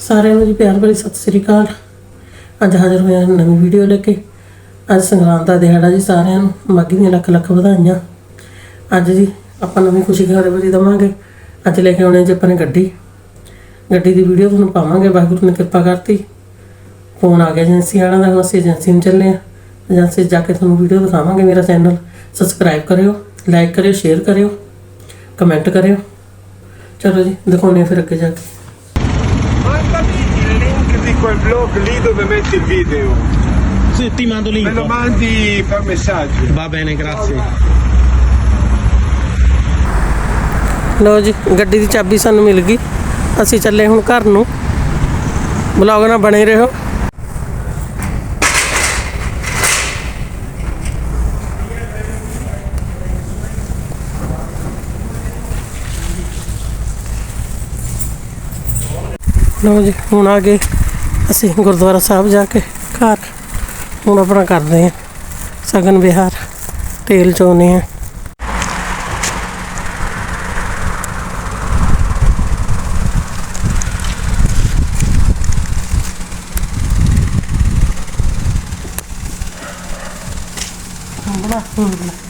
ਸਾਰਿਆਂ ਨੂੰ ਜੀ ਪਿਆਰ ਭਰੀ ਸਤਿ ਸ੍ਰੀ ਅਕਾਲ। ਅੱਜ ਹਾਜ਼ਰ ਹੋਇਆ ਨਵੀਂ ਵੀਡੀਓ ਲੈ ਕੇ। ਅੱਜ ਸੰਗਰਾਂਦ ਦਾ ਦਿਹਾੜਾ ਜੀ ਸਾਰਿਆਂ ਨੂੰ, ਮਾਘੀ ਦੀਆਂ ਲੱਖ ਲੱਖ ਵਧਾਈਆਂ। ਅੱਜ ਜੀ ਆਪਾਂ ਨਵੀਂ ਖੁਸ਼ੀ ਖਬਰ ਦਵਾਂਗੇ। ਅੱਜ ਲੈ ਕੇ ਆਉਣੇ ਜੀ ਆਪਾਂ ਨੇ ਗੱਡੀ। ਗੱਡੀ ਦੀ ਵੀਡੀਓ ਤੁਹਾਨੂੰ ਪਾਵਾਂਗੇ, ਵਾਹਿਗੁਰੂ ਨੇ ਕਿਰਪਾ ਕਰਤੀ। ਫੋਨ ਆ ਗਿਆ ਏਜੰਸੀ ਵਾਲਿਆਂ ਦਾ, ਹੁਣ ਅਸੀਂ ਏਜੰਸੀ ਨੂੰ ਚੱਲੇ ਆ ਏਜੰਸੀ 'ਚ ਜਾ ਕੇ ਤੁਹਾਨੂੰ ਵੀਡੀਓ ਦਿਖਾਵਾਂਗੇ ਮੇਰਾ ਚੈਨਲ। ਸਬਸਕ੍ਰਾਈਬ ਕਰਿਓ ਲਾਈਕ ਕਰਿਓ ਸ਼ੇਅਰ ਕਰਿਓ ਕਮੈਂਟ ਕਰਿਓ। ਚਲੋ ਜੀ, ਦਿਖਾਉਂਦੇ ਹਾਂ ਫਿਰ ਅੱਗੇ ਜਾ ਕੇ। Mandami il link di quel blog lì dove metti il video. Sì, ti mando Me lo mandi per messaggio. Va bene, grazie. ਲਓ ਜੀ ਗੱਡੀ ਦੀ ਚਾਬੀ ਸਾਨੂੰ ਮਿਲ ਗਈ ਅਸੀਂ ਚੱਲੇ ਹੁਣ ਘਰ ਨੂੰ ਬਲੌਗ ਨਾਲ ਬਣੇ ਰਹੋ ਲਓ ਜੀ, ਹੁਣ ਆ ਗਏ ਅਸੀਂ ਗੁਰਦੁਆਰਾ ਸਾਹਿਬ ਜਾ ਕੇ ਘਰ। ਹੁਣ ਆਪਣਾ ਕਰਦੇ ਹਾਂ ਸਗਨ ਵਿਹਾਰ, ਤੇਲ ਚੋਨੇ ਆ ਬੜਾ ਹੁਣ ਬੜਾ